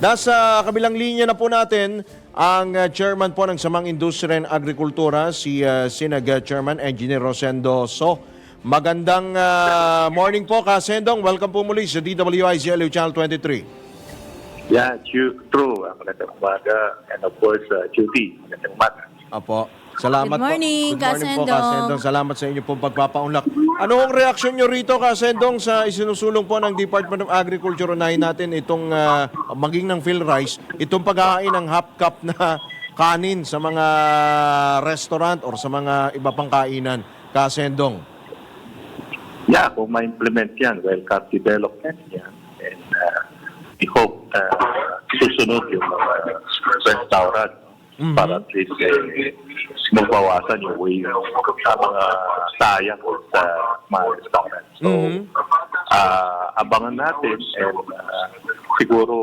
Nasa kabilang linya na po natin ang uh, chairman po ng Samang Industriya and Agrikultura, si uh, Sinag uh, Chairman Engineer Rosendo So. Magandang uh, morning po, Kasendong. Welcome po muli sa DWIZ LU Channel 23. Yeah, true. true. Magandang umaga. And of course, uh, Judy, magandang umaga. Apo. Salamat Good morning, po. Good morning po, Kasendong. Kasendong. Salamat sa inyo pong pagpapaunlak. Ano ang reaksyon nyo rito, Kasendong, sa isinusulong po ng Department of Agriculture? Unahin natin itong ah, maging ng Phil Rice, itong paghahain ng half cup na kanin sa mga restaurant or sa mga iba pang kainan. Kasendong. Yeah, kung ma-implement yan, welcome development yan. And uh, we hope uh, susunod yung mga restaurant no? para at least eh, mabawasan yung way sa mga sayang sa mga restaurant. So, Mhm. ah, abangan natin and uh, siguro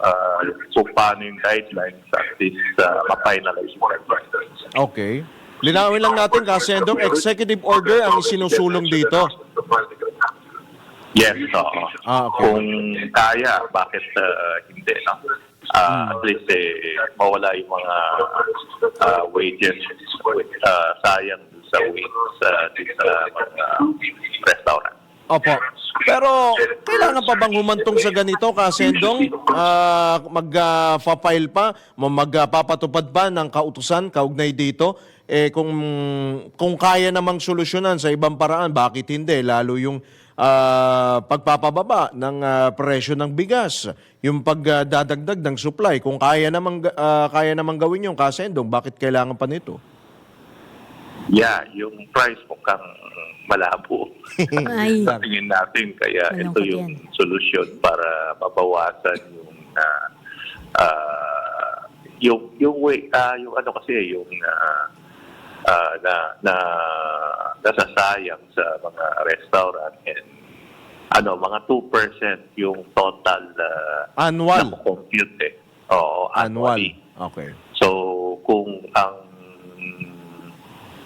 uh, kung paano yung guidelines at least uh, ma-finalize mo. Okay. Linawin lang natin, Kasendong, executive order ang isinusulong dito. Yes, oo. Ah, okay. Kung kaya, bakit uh, hindi, no? Ah, At least, eh, mawala yung mga ah, wages, uh, sayang sa wages sa sa mga restaurant. Opo. Pero kailangan pa bang humantong sa ganito, Kasendong? Ah, mag-file pa, ma- magpapatupad pa ng kautusan kaugnay dito? Eh kung kung kaya namang solusyonan sa ibang paraan, bakit hindi? Lalo yung ah, pagpapababa ng ah, presyo ng bigas, yung pagdadagdag ng supply, kung kaya namang ah, kaya namang gawin yung Kasendong, bakit kailangan pa nito? Yeah, yung price mukhang malabo. Ay. sa tingin natin, kaya ito Malungkot yung yan. solusyon para mabawasan yung ah, ah, yung yung way ah, yung ano kasi yung ah, ah, na na nasasayang sa mga restaurant and ano mga 2% yung total ah, Annual. na compute eh. Oo, Annual. annually. Okay. So, kung ang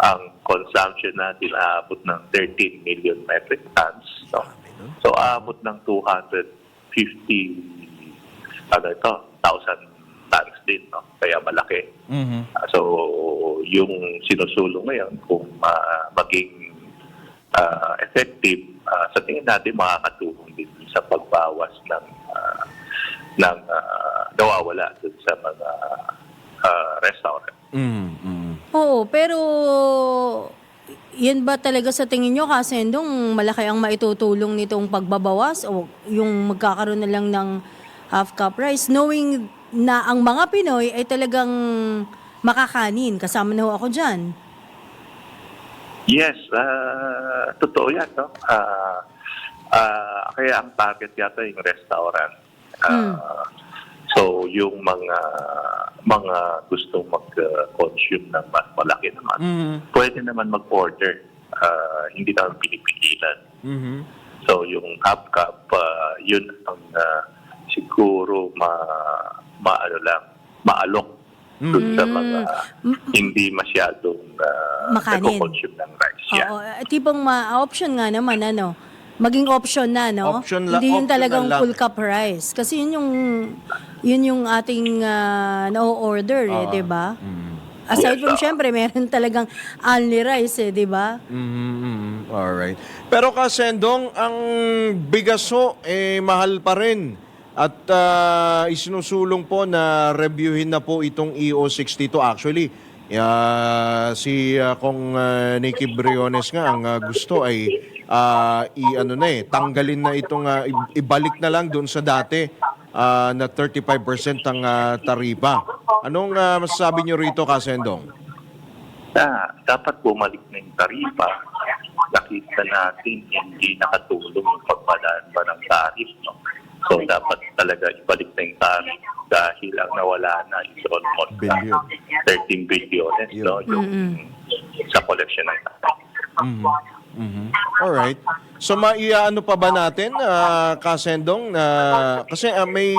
ang consumption natin aabot ng 13 million metric tons, no? So, aabot ng 250 ano ito, 1,000 tons din, no? Kaya malaki. Mhm. Ah, So, yung sinusulong ngayon, kung ma- maging ah, effective, ah, sa tingin natin makakatulong din sa pagbawas ng ah, ng ah, nawawala dun sa mga ah, restaurant. Mhm. Oo, pero yan ba talaga sa tingin nyo, Kasendong, malaki ang maitutulong nitong pagbabawas o yung magkakaroon na lang ng half cup rice, knowing na ang mga Pinoy ay talagang makakanin. Kasama na ho ako dyan. Yes, ah, totoo yan. No? Ah, ah, kaya ang target yata yung restaurant. Ah, So, yung mga mga gustong mag-consume ng mas malaki naman, Mhm. pwede naman mag-order. Ah, hindi naman pinipigilan. Mhm. So, yung half cup, ah, yun ang ah, siguro ma, maano lang, maalok dun sa mga hindi masyadong uh, Makanin. consume ng rice. Yeah. Oo, eh, tipong ma- option nga naman, ano, maging option na, no? Option la- Hindi yung optional talagang lang. full cup rice. Kasi yun yung, yun yung ating ah, na-order, eh, Oo. di ba? Mhm. Aside from, ah. syempre, meron talagang only rice, eh, di ba? Mhm, Alright. Pero kasendong, ang bigas ho, eh, mahal pa rin. At ah, isinusulong po na reviewin na po itong EO62. Actually, ah, si ah, Kong uh, Nicky Briones nga ang ah, gusto ay ah, i ano na eh, tanggalin na itong i- ibalik na lang doon sa dati ah, na 35% ang ah, taripa. Anong ah, masasabi niyo rito, Kasendong? Na, dapat bumalik na yung taripa. Nakita natin hindi nakatulong yung pagbalaan pa ng tarif. No? So, dapat talaga ibalik na yung tarif dahil ang nawala na is almost Billion. uh, 13 billion no? yung sa collection ng tarif. Mhm. Mhm. Alright. So maiaano pa ba natin ah, Kasendong na kasi ah, may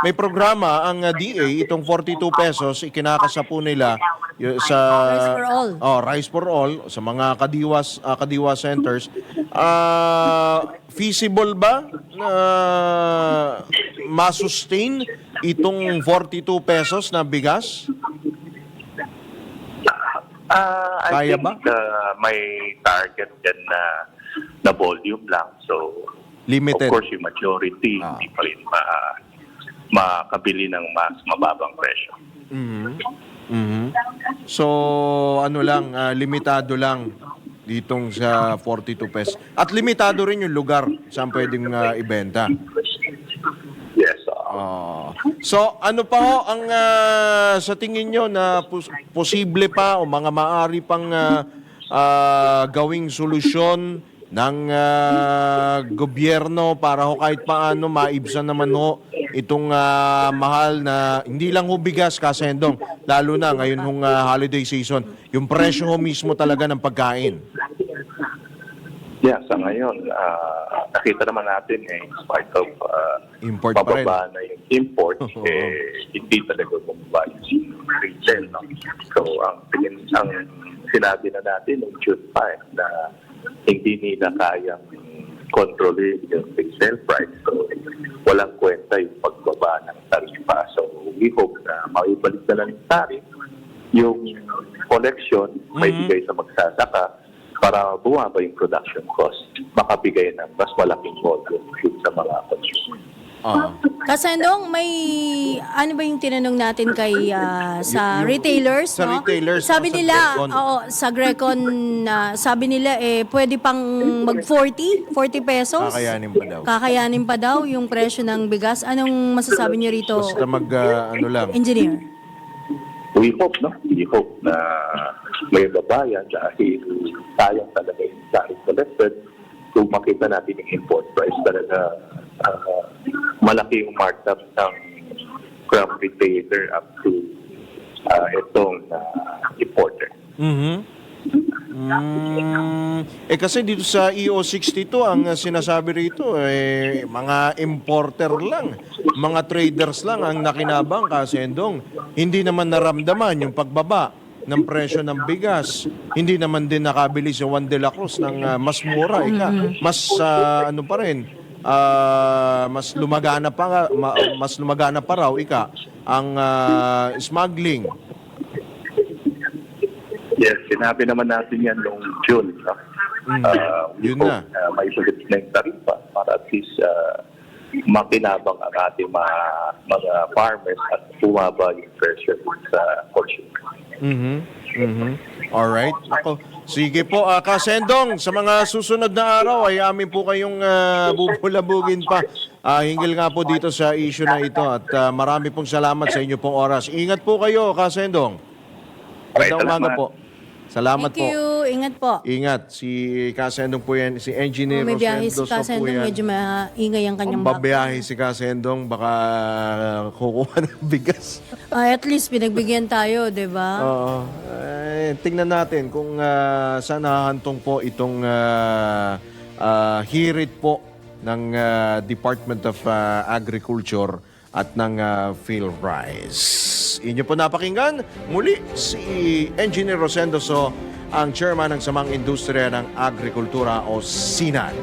may programa ang ah, DA itong 42 pesos ikinakasa po nila y- sa Rice for all. Oh, Rice for all sa mga kadiwas ah, kadiwa centers. Ah, feasible ba na ma-sustain itong 42 pesos na bigas? Ah, I Kaya think ba? uh, may target din na na volume lang. So, Limited. of course, yung majority Ah. hindi pa rin ma, makabili ng mas mababang presyo. Mhm. Mhm. So, ano lang, ah, limitado lang ditong sa 42 pesos. At limitado rin yung lugar saan pwedeng ah, ibenta. Ah. so, ano pa ho ang ah, sa tingin nyo na pos- posible pa o mga maari pang ah, ah, gawing solusyon ng ah, gobyerno para ho kahit paano maibsan naman ho itong ah, mahal na hindi lang ho bigas kasendong lalo na ngayon hong ah, holiday season. Yung presyo ho mismo talaga ng pagkain Yeah, sa ngayon, ah, nakita naman natin eh, in spite of ah, Import pa rin. pababa na yung import, Oo. eh, hindi talaga bumaba yung retail. No? So, ang, tingin, ang sinabi na natin noong June 5 na hindi nila kayang kontrolin yung resale price. So, walang kwenta yung pagbaba ng tarifa. So, we hope na maibalik na lang yung tariff, yung collection, may Mhm. bigay sa magsasaka, para bumaba yung production cost, makabigay ng mas malaking volume sa mga consumer. Ah. Kasendong, may ano ba yung tinanong natin kay ah, sa retailers, Sa no? retailers, Sabi no, sa nila, Grecon. oo, sa Grecon na sabi nila eh pwede pang mag 40, 40 pesos. Kakayanin pa daw. Kakayanin pa daw yung presyo ng bigas. Anong masasabi niyo rito, Basta mag ah, ano lang engineer? We hope, no? We hope na may babayan dahil sayang talaga yung tariff collected. Kung makita natin yung import price talaga, ah, malaki yung markup ng from retailer up to ah, itong ah, importer. Mhm. Mm, eh kasi dito sa EO62 ang uh, sinasabi rito eh mga importer lang, mga traders lang ang nakinabang kasendong. Hindi naman naramdaman yung pagbaba ng presyo ng bigas. Hindi naman din nakabili si Juan de la Cruz ng uh, mas mura, ika. Mas uh, ano pa rin, ah, mas lumagana pa ma- mas lumagana pa raw ika ang uh, smuggling. Yes, sinabi naman natin yan noong June. No? Mm. We Yun hope na. na may sulit na yung tarifa para at least ah, makinabang ang ating mga, mga farmers at bumaba yung pressure sa consumer. Mhm. Mhm. All right. Ako, sige po, ah, Kasendong, sa mga susunod na araw ay amin po kayong ah, bubulabugin pa. Ah, hinggil nga po dito sa issue na ito at ah, marami pong salamat sa inyo pong oras. Ingat po kayo, Kasendong. Magandang umaga po. Salamat Thank po. you. Ingat po. Ingat. Si Kasendong po yan, si Engineer May biyahe si Rosendo po Kasendong, yan. medyo maingay ang kanyang background. babiyahe si Kasendong, baka kukuha ng bigas. Ay, at least pinagbigyan tayo, di ba? Oo. Eh, tingnan natin kung ah, saan nahahantong po itong ah, ah, hirit po ng ah, Department of ah, Agriculture at ng uh, PhilRice. Inyo po napakinggan muli si Engineer Rosendo So, ang chairman ng Samang Industriya ng Agrikultura o SINAG.